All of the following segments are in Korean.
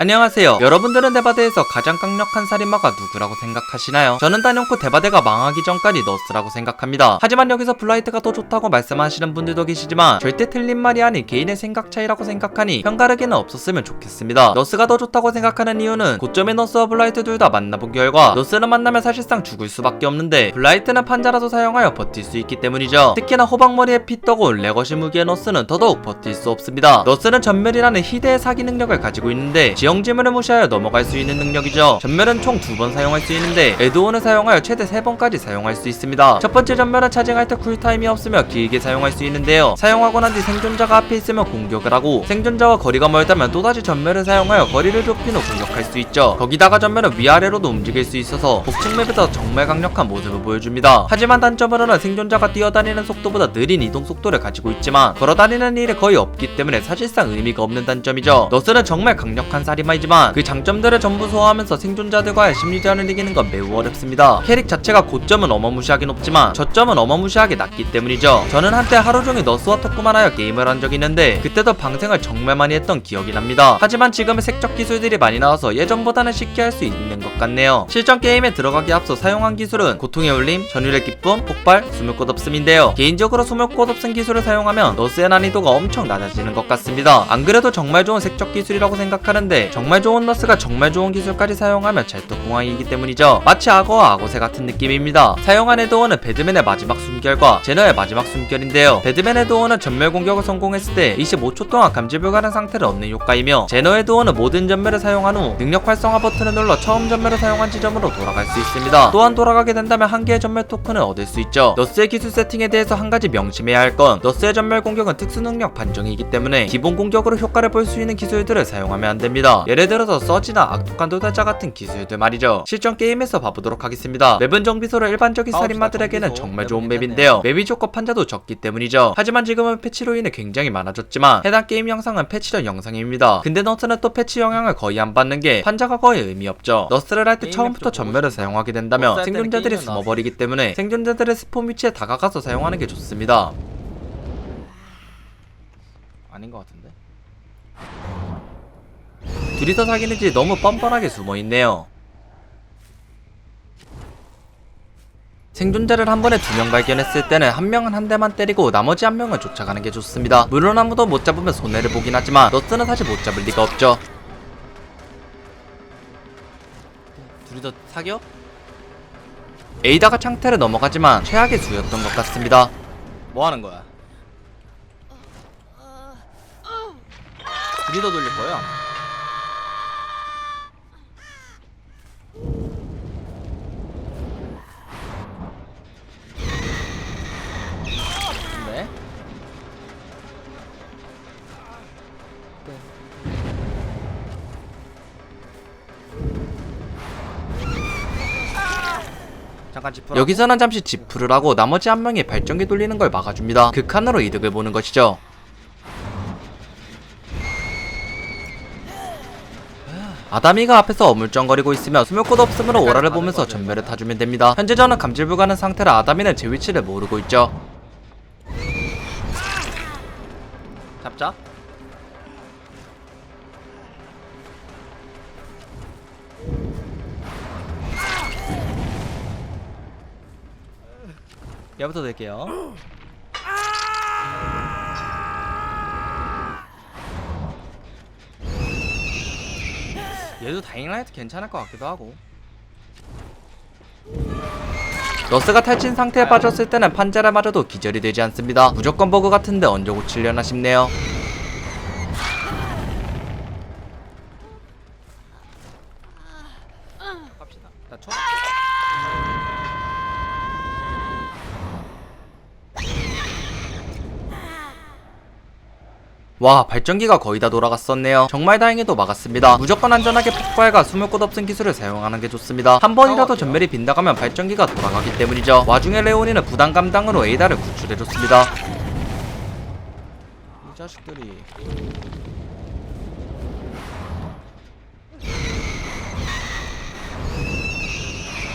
안녕하세요. 여러분들은 대바대에서 가장 강력한 살인마가 누구라고 생각하시나요? 저는 단연코 대바대가 망하기 전까지 너스라고 생각합니다. 하지만 여기서 블라이트가 더 좋다고 말씀하시는 분들도 계시지만 절대 틀린 말이 아닌 개인의 생각 차이라고 생각하니 편가르기는 없었으면 좋겠습니다. 너스가 더 좋다고 생각하는 이유는 고점의 너스와 블라이트 둘 다 만나본 결과 너스는 만나면 사실상 죽을 수밖에 없는데 블라이트는 판자라도 사용하여 버틸 수 있기 때문이죠. 특히나 호박머리에 피 떠고 레거시 무기의 너스는 더더욱 버틸 수 없습니다. 너스는 전멸이라는 희대의 사기 능력을 가지고 있는데 지형지물을 무시하여 넘어갈 수 있는 능력이죠. 전멸은 총 두 번 사용할 수 있는데 에드온을 사용하여 최대 세 번까지 사용할 수 있습니다. 첫 번째 전멸은 차징할 때 쿨타임이 없으며 길게 사용할 수 있는데요. 사용하고 난 뒤 생존자가 앞에 있으면 공격을 하고 생존자와 거리가 멀다면 또다시 전멸을 사용하여 거리를 좁힌 후 공격할 수 있죠. 거기다가 전멸은 위아래로도 움직일 수 있어서 복층 맵에서 정말 강력한 모습을 보여줍니다. 하지만 단점으로는 생존자가 뛰어다니는 속도보다 느린 이동 속도를 가지고 있지만 걸어다니는 일이 거의 없기 때문에 사실상 의미가 없는 단점이죠. 너스는 정말 강력한 살인마이지만 그 장점들을 전부 소화하면서 생존자들과의 심리전을 이기는 건 매우 어렵습니다. 캐릭 자체가 고점은 어마무시하게 높지만 저점은 어마무시하게 낮기 때문이죠. 저는 한때 하루 종일 너스와 토크만 하여 게임을 한 적이 있는데 그때도 방생을 정말 많이 했던 기억이 납니다. 하지만 지금은 색적 기술들이 많이 나와서 예전보다는 쉽게 할 수 있는 것 같네요. 실전 게임에 들어가기 앞서 사용한 기술은 고통의 울림, 전율의 기쁨, 폭발, 수물꽃 없음인데요. 개인적으로 수물꽃 없음 기술을 사용하면 너스의 난이도가 엄청 낮아지는 것 같습니다. 안 그래도 정말 좋은 색적 기술이라고 생각하는데 정말 좋은 너스가 정말 좋은 기술까지 사용하면 찰떡궁합이기 때문이죠. 마치 악어와 악어새 같은 느낌입니다. 사용한 에드원은 배드맨의 마지막 숨결과 제너의 마지막 숨결인데요. 배드맨 에드원은 전멸 공격을 성공했을 때 25초 동안 감지 불가능 상태를 얻는 효과이며 제너 에드원은 모든 전멸을 사용한 후 능력 활성화 버튼을 눌러 처음 전멸을 사용한 지점으로 돌아갈 수 있습니다. 또한 돌아가게 된다면 한 개의 전멸 토큰을 얻을 수 있죠. 너스의 기술 세팅에 대해서 한 가지 명심해야 할 건 너스의 전멸 공격은 특수 능력 판정이기 때문에 기본 공격으로 효과를 볼 수 있는 기술들을 사용하면 안 됩니다. 예를 들어서 서지나 악독한 도달자 같은 기술들 말이죠. 실전 게임에서 봐보도록 하겠습니다. 맵은 정비소로 일반적인 아, 살인마들에게는. 정말 좋은 맵인데요. 맵이 좋고 판자도 적기 때문이죠. 하지만 지금은 패치로 인해 굉장히 많아졌지만 해당 게임 영상은 패치 전 영상입니다. 근데 너스는 또 패치 영향을 거의 안 받는 게 판자가 거의 의미 없죠. 너스를 할 때 처음부터 전멸을 싶네. 사용하게 된다면 생존자들이 숨어버리기 때문에 생존자들의 스폰 위치에 다가가서 사용하는 게 좋습니다. 아닌 것 같은데? 둘이서 사귀는지 너무 뻔뻔하게 숨어있네요. 생존자를 한 번에 두 명 발견했을 때는 한 명은 한 대만 때리고 나머지 한 명은 쫓아가는 게 좋습니다. 물론 아무도 못 잡으면 손해를 보긴 하지만 너스는 사실 못 잡을 리가 없죠. 둘이서 사겨? 에이다가 창태를 넘어가지만 최악의 수였던 것 같습니다. 뭐 하는 거야? 리더 돌릴? 네. 여기서는 잠시 지프를 하고 나머지 한 명이 발전기 돌리는 걸 막아줍니다. 극한으로 이득을 보는 것이죠. 아다미가 앞에서 어물쩡거리고 있으며 수면꽃 없음으로 오라를 보면서 전멸을 타주면 됩니다. 현재 저는 감질 불가능 상태라 아다미는 제 위치를 모르고 있죠. 잡자. 얘부터 낼게요. 얘도 다잉라이트 괜찮을 것 같기도 하고. 너스가 탈진 상태에 빠졌을 때는 판자를 맞아도 기절이 되지 않습니다. 무조건 버그 같은데 언제 고치려나 싶네요. 와 발전기가 거의 다 돌아갔었네요. 정말 다행히도 막았습니다. 무조건 안전하게 폭발과 수물꽃 없음 기술을 사용하는 게 좋습니다. 한 번이라도. 전멸이 빗나가면 발전기가 돌아가기 때문이죠. 와중에 레오니는 부담 감당으로 에이다를 구출해줬습니다. 이 자식들이.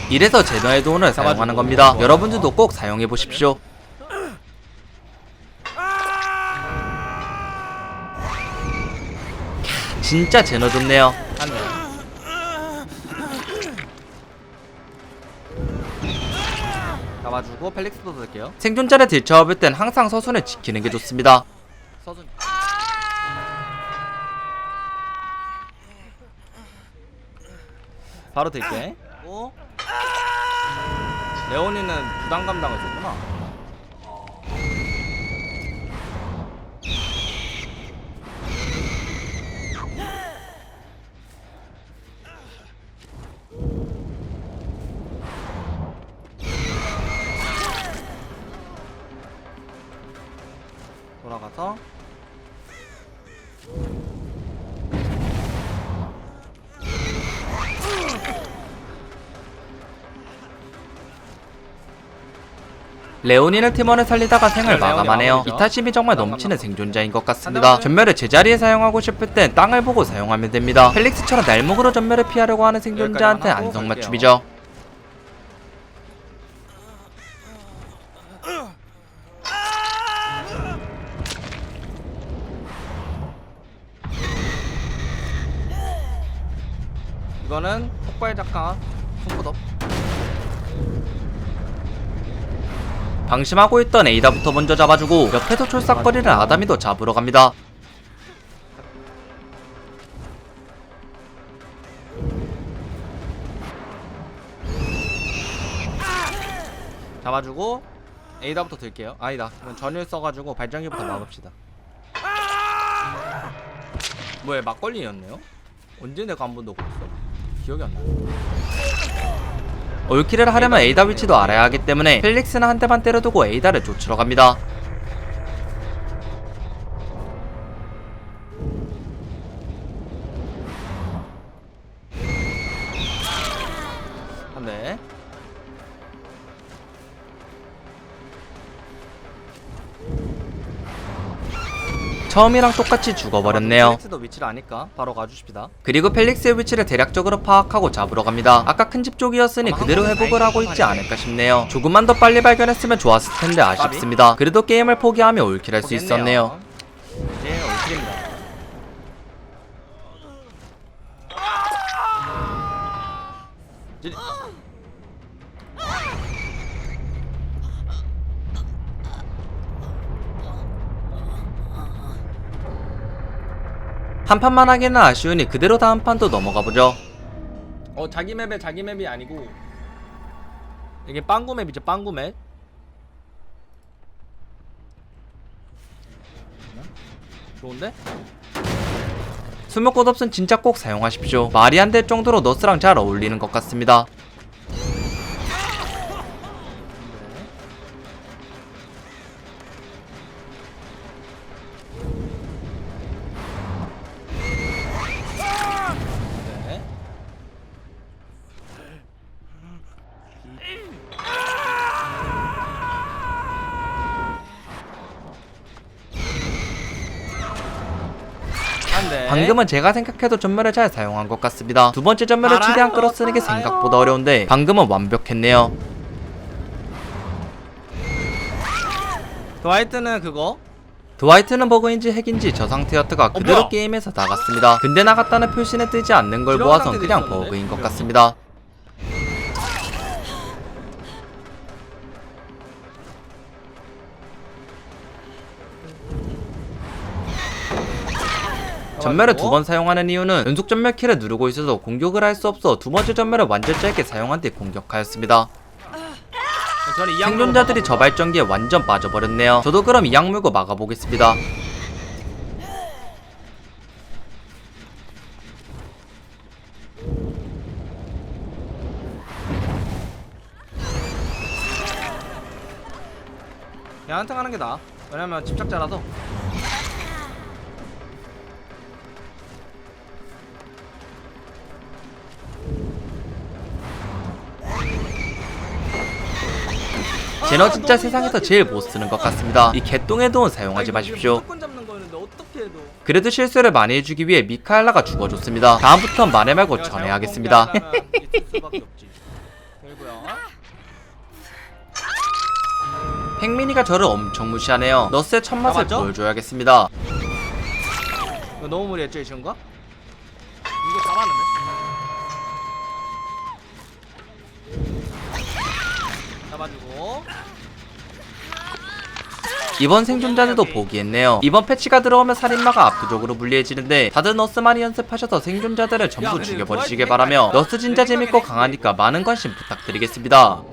이래서 제너의 돈을 사용하는 겁니다. 여러분들도 꼭 사용해보십시오 진짜 제너 좋네요. 잡아주고 펠릭스도 넣을게요. 생존자를 대처할 땐 항상 서순을 지키는 게 좋습니다. 서순 바로 될게. 어? 레오니는 부담감 당해줬구나. 가서 레오니는 팀원을 살리다가 생을 마감하네요. 이타심이 정말 넘치는. 생존자인 것 같습니다. 한다음에? 전멸을 제자리에 사용하고 싶을 땐 땅을 보고 사용하면 됩니다. 펠릭스처럼 날목으로 전멸을 피하려고 하는 생존자한테 안성맞춤이죠. 이거는 폭발 작가 손포덕 방심하고 있던 에이다부터 먼저 잡아주고 옆에서 촐싹거리는 아다미도 잡으러 갑니다. 잡아주고 에이다부터 들게요. 아니다. 이건 전율 써가지고 발전기부터 막읍시다. 뭐야 막걸리였네요? 언제 내가 한 번도 그랬어? 기억이 안 나요. 올킬을 하려면 에이다 위치도 알아야 하기 때문에 펠릭스는 한 대만 때려두고 에이다를 쫓으러 갑니다. 처음이랑 똑같이 죽어버렸네요. 펠릭스도 위치를 아니까 바로 가주십시다. 그리고 펠릭스의 위치를 대략적으로 파악하고 잡으러 갑니다. 아까 큰 집 쪽이었으니 그대로 회복을 하고 있지 않을까 싶네요. 조금만 더 빨리 발견했으면 좋았을 텐데 아쉽습니다. 그래도 게임을 포기하며 올킬할 수 있었네요. 이제 올킬입니다. 한 판만 하기는 아쉬우니 그대로 다음 판도 넘어가 보죠. 어 자기 맵에 자기 맵이 아니고 이게 빵구 맵이죠 빵구 맵 좋은데? 수목꽃 없은 진짜 꼭 사용하십시오. 말이 안 될 정도로 너스랑 잘 어울리는 것 같습니다. 안돼 방금은 제가 생각해도 전멸을 잘 사용한 것 같습니다. 두 번째 전멸을 최대한 끌어쓰는 게. 생각보다 어려운데 방금은 완벽했네요. 드와이트는 그거 드와이트는 버그인지 핵인지 저 상태였다가 그대로 뭐야? 게임에서 나갔습니다. 근데 나갔다는 표시는 뜨지 않는 걸 보아선 그냥 있었는데? 버그인 것. 같습니다. 전멸을 두 번 사용하는 이유는 연속 전멸 키를 누르고 있어서 공격을 할 수 없어 두 번째 전멸을 완전 짧게 사용한 뒤 공격하였습니다. 생존자들이 저 발전기에 완전 빠져버렸네요. 저도 그럼 이약 물고 막아보겠습니다. 얘한테 가는 게 나아 왜냐면 집착자라서 제너 진짜 세상에서 제일 못 쓰는 것 같습니다. 이 개똥의 돈은 사용하지 마십시오. 그래도 실수를 많이 해주기 위해 미카엘라가 죽어줬습니다. 다음부턴 말해 말고 전해 하겠습니다. 팽민이가 저를 엄청 무시하네요. 너스의 첫 맛을 맞죠? 보여줘야겠습니다. 너무 무리했죠 이 친구가? 이거 잘하는데? 잡아주고 이번 생존자들도 보기했네요. 이번 패치가 들어오면 살인마가 압도적으로 불리해지는데 다들 너스 많이 연습하셔서 생존자들을 전부 죽여버리시길 바라며 너스 진짜 재밌고 강하니까 많은 관심 부탁드리겠습니다.